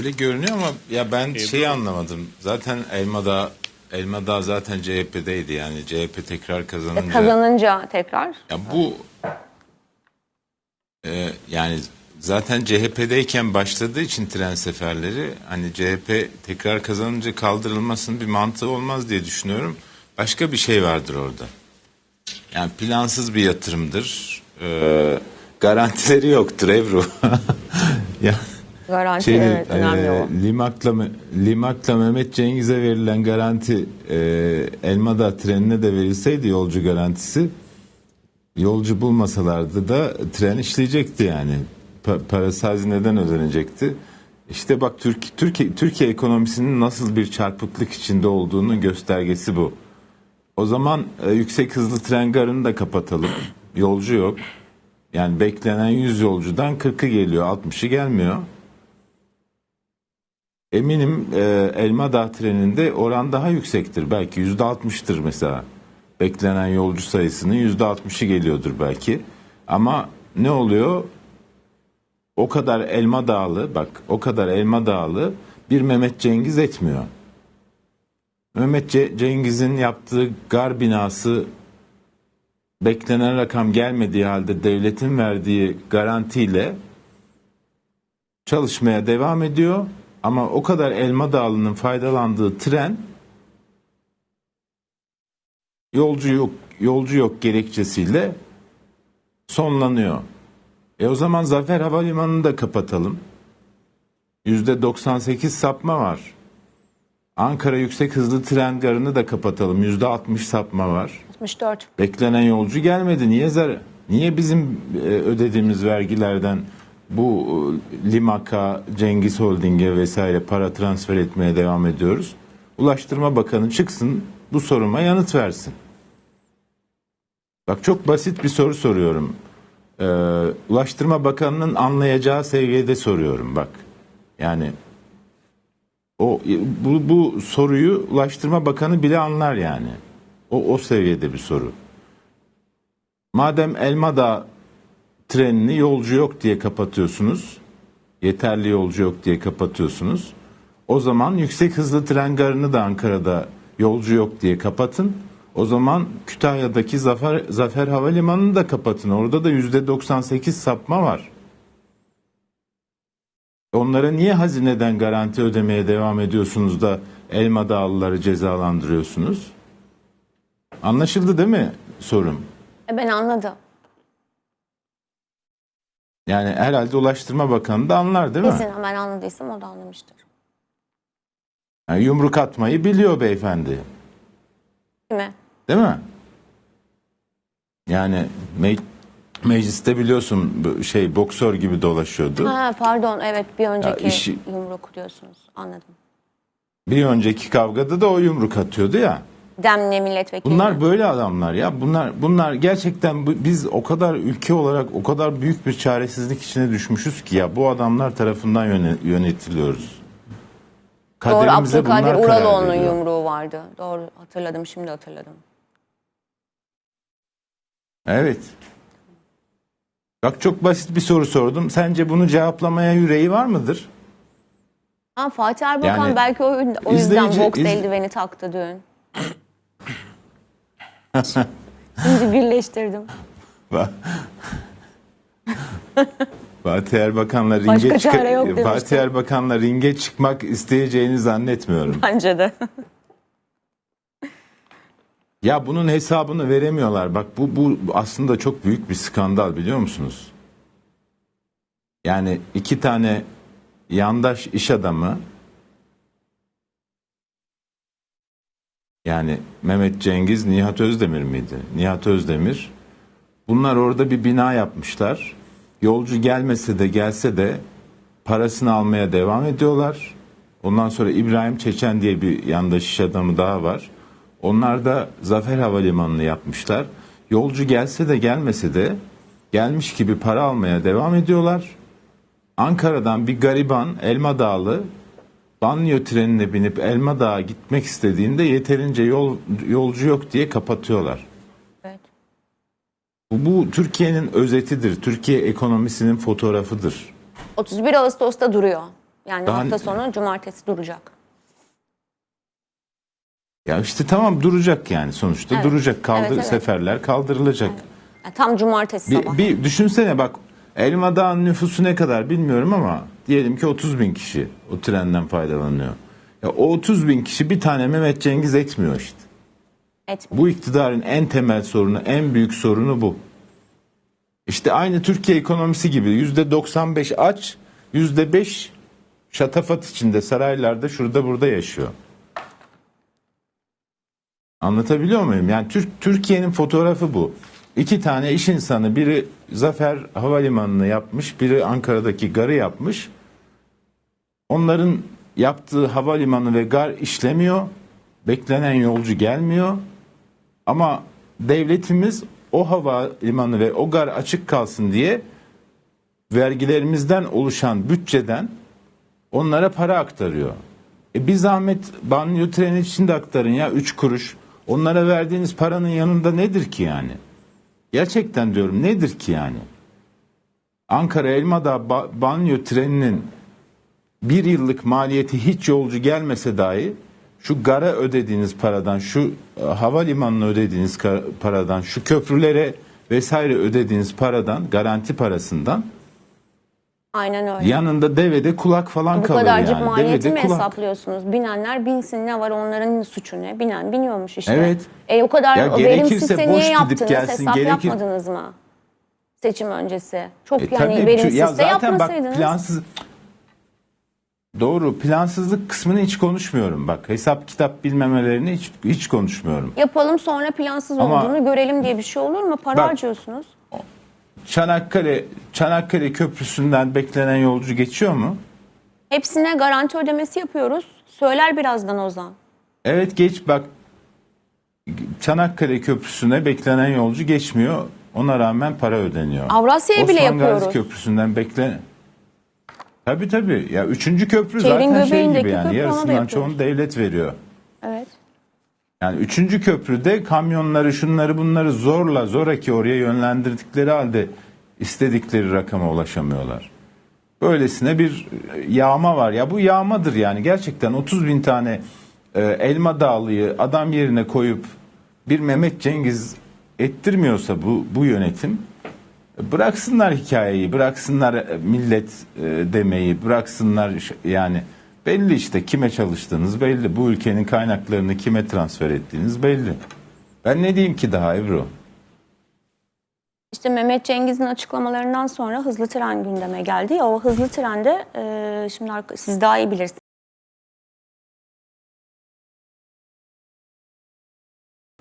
Öyle görünüyor ama ya ben şeyi anlamadım. Zaten Elmadağ Elmadağ zaten CHP'deydi yani CHP tekrar kazanınca. Kazanınca tekrar. Ya bu e, yani zaten CHP'deyken başladığı için tren seferleri hani CHP tekrar kazanınca kaldırılmasının bir mantığı olmaz diye düşünüyorum. Başka bir şey vardır orada. Yani plansız bir yatırımdır. E, garantileri yoktur Ebru. ya Garanti şey, evet, önemli e. Limak'la, Limak'la Mehmet Cengiz'e verilen garanti e, Elmadağ trenine de verilseydi yolcu garantisi yolcu bulmasalardı da tren işleyecekti yani. Pa- parası hazineden ödenecekti. İşte bak Türk, Türkiye, Türkiye ekonomisinin nasıl bir çarpıklık içinde olduğunun göstergesi bu. O zaman e, yüksek hızlı tren garını da kapatalım. Yolcu yok. Yani beklenen 100 yolcudan 40'ı geliyor, 60'ı gelmiyor. Eminim e, Elmadağ treninde oran daha yüksektir. Belki yüzde altmıştır mesela. Beklenen yolcu sayısının yüzde altmışı geliyordur belki. Ama ne oluyor? O kadar Elmadağlı, bak o kadar Elmadağlı bir Mehmet Cengiz etmiyor. Mehmet Ce- Cengiz'in yaptığı gar binası beklenen rakam gelmediği halde devletin verdiği garantiyle çalışmaya devam ediyor. Ama o kadar Elma Dağlı'nın faydalandığı tren yolcu yok, yolcu yok gerekçesiyle sonlanıyor. E o zaman Zafer Havalimanı'nı da kapatalım. Yüzde 98 sapma var. Ankara Yüksek Hızlı Tren Garı'nı da kapatalım. Yüzde 60 sapma var. 64. Beklenen yolcu gelmedi. Niye zar Niye bizim e, ödediğimiz vergilerden bu e, Limak'a, Cengiz Holding'e vesaire para transfer etmeye devam ediyoruz? Ulaştırma Bakanı çıksın bu soruma yanıt versin. Bak çok basit bir soru soruyorum. Ee, Ulaştırma Bakanı'nın anlayacağı seviyede soruyorum bak. Yani o bu, bu soruyu Ulaştırma Bakanı bile anlar yani. O o seviyede bir soru. Madem Elmadağ trenini yolcu yok diye kapatıyorsunuz, yeterli yolcu yok diye kapatıyorsunuz. O zaman yüksek hızlı tren garını da Ankara'da yolcu yok diye kapatın. O zaman Kütahya'daki Zafer, Zafer Havalimanı'nı da kapatın. Orada da yüzde 98 sapma var. Onlara niye hazineden garanti ödemeye devam ediyorsunuz da Elma Dağlıları cezalandırıyorsunuz? Anlaşıldı değil mi sorum? E ben anladım. Yani herhalde Ulaştırma Bakanı da anlar değil mi? Kesin ben anladıysam o da anlamıştır. Yani yumruk atmayı biliyor beyefendi. Değil mi? Değil mi? Yani me- mecliste biliyorsun şey boksör gibi dolaşıyordu. Ha pardon evet bir önceki işi- yumruk diyorsunuz. Anladım. Bir önceki kavgada da o yumruk atıyordu ya. Demle milletvekili. Bunlar böyle adamlar ya. Bunlar bunlar gerçekten bu- biz o kadar ülke olarak o kadar büyük bir çaresizlik içine düşmüşüz ki ya bu adamlar tarafından yöne- yönetiliyoruz. Doğru Kaderimize Abdülkadir bunlar karar Uraloğlu'nun veriyor. yumruğu vardı. Doğru hatırladım şimdi hatırladım. Evet. Bak çok basit bir soru sordum. Sence bunu cevaplamaya yüreği var mıdır? Ha Fatih Erbakan Yani belki o, o yüzden izleyici- boks iz- eldiveni taktı dün. Şimdi birleştirdim. Fatih Erbakan'la ringe Başka çıka- çare yok demiştim. Fatih Erbakan'la ringe çıkmak isteyeceğini zannetmiyorum. Bence de. Ya bunun hesabını veremiyorlar. Bak bu, bu aslında çok büyük bir skandal biliyor musunuz? Yani iki tane yandaş iş adamı yani Mehmet Cengiz, Nihat Özdemir miydi? Nihat Özdemir. Bunlar orada bir bina yapmışlar. Yolcu gelmese de gelse de parasını almaya devam ediyorlar. Ondan sonra İbrahim Çeçen diye bir yandaş iş adamı daha var. Onlar da Zafer Havalimanı'nı yapmışlar. Yolcu gelse de gelmese de gelmiş gibi para almaya devam ediyorlar. Ankara'dan bir gariban Elma Dağlı banyo trenine binip Elma Dağı gitmek istediğinde yeterince yol, yolcu yok diye kapatıyorlar. Evet. Bu, bu Türkiye'nin özetidir. Türkiye ekonomisinin fotoğrafıdır. 31 Ağustos'ta duruyor. Yani Daha- hafta sonu cumartesi duracak. Ya işte tamam duracak yani sonuçta Evet. duracak kaldır Evet, evet. seferler kaldırılacak. Yani tam cumartesi sabah. Bir, bir düşünsene bak Elmadağ'ın nüfusu ne kadar bilmiyorum ama diyelim ki 30 bin kişi o trenden faydalanıyor. Ya o 30 bin kişi bir tane Mehmet Cengiz etmiyor işte. Etmiyor. Bu iktidarın en temel sorunu, en büyük sorunu bu. İşte aynı Türkiye ekonomisi gibi yüzde 95 aç, yüzde 5 şatafat içinde saraylarda şurada burada yaşıyor. Anlatabiliyor muyum? Yani Türk Türkiye'nin fotoğrafı bu. İki tane iş insanı, biri Zafer Havalimanı'nı yapmış, biri Ankara'daki garı yapmış. Onların yaptığı havalimanı ve gar işlemiyor. Beklenen yolcu gelmiyor. Ama devletimiz o havalimanı ve o gar açık kalsın diye vergilerimizden oluşan bütçeden onlara para aktarıyor. E bir zahmet banyo treni için de aktarın ya 3 kuruş. Onlara verdiğiniz paranın yanında nedir ki yani? Gerçekten diyorum nedir ki yani? Ankara Elmadağ ba- banyo treninin bir yıllık maliyeti hiç yolcu gelmese dahi şu gara ödediğiniz paradan, şu e, havalimanına ödediğiniz paradan, şu köprülere vesaire ödediğiniz paradan, garanti parasından Aynen öyle. yanında devede kulak falan Bu kalır kadarcık yani. maliyeti Devede mi kulak. hesaplıyorsunuz? Binenler binsin ne var onların suçu ne? Binen biniyormuş işte. Evet. E o kadar Ya verimsizse niye gidip yaptınız? gelsin, Hesap gerekir- yapmadınız mı? Seçim öncesi. Çok E yani tabii, verimsizse ya zaten bak yapmasaydınız. plansız Doğru plansızlık kısmını hiç konuşmuyorum bak hesap kitap bilmemelerini hiç hiç konuşmuyorum. Yapalım sonra plansız Ama- olduğunu görelim diye bir şey olur mu? Para Bak- harcıyorsunuz. Çanakkale Çanakkale Köprüsü'nden beklenen yolcu geçiyor mu? Hepsine garanti ödemesi yapıyoruz. Söyler birazdan Ozan. Evet geç bak Çanakkale Köprüsü'ne beklenen yolcu geçmiyor. Ona rağmen para ödeniyor. Avrasya'ya bile Osman Gazi yapıyoruz. Köprüsü'nden bekle. Tabii tabii. Ya üçüncü köprü Şehrin zaten şey göbeğindeki gibi yani köprü, ona da yarısından yapıyoruz. çoğunu devlet veriyor. Evet. Yani üçüncü köprüde kamyonları şunları bunları zorla zoraki oraya yönlendirdikleri halde istedikleri rakama ulaşamıyorlar. Böylesine bir yağma var. Ya bu yağmadır yani gerçekten 30 bin tane e, elma dağlıyı adam yerine koyup bir Mehmet Cengiz ettirmiyorsa bu, bu yönetim bıraksınlar hikayeyi, bıraksınlar e, millet e, demeyi, bıraksınlar yani belli işte kime çalıştığınız belli. Bu ülkenin kaynaklarını kime transfer ettiğiniz belli. Ben ne diyeyim ki daha Ebru? İşte Mehmet Cengiz'in açıklamalarından sonra hızlı tren gündeme geldi. Ya o hızlı trende e, şimdi siz daha iyi bilirsiniz.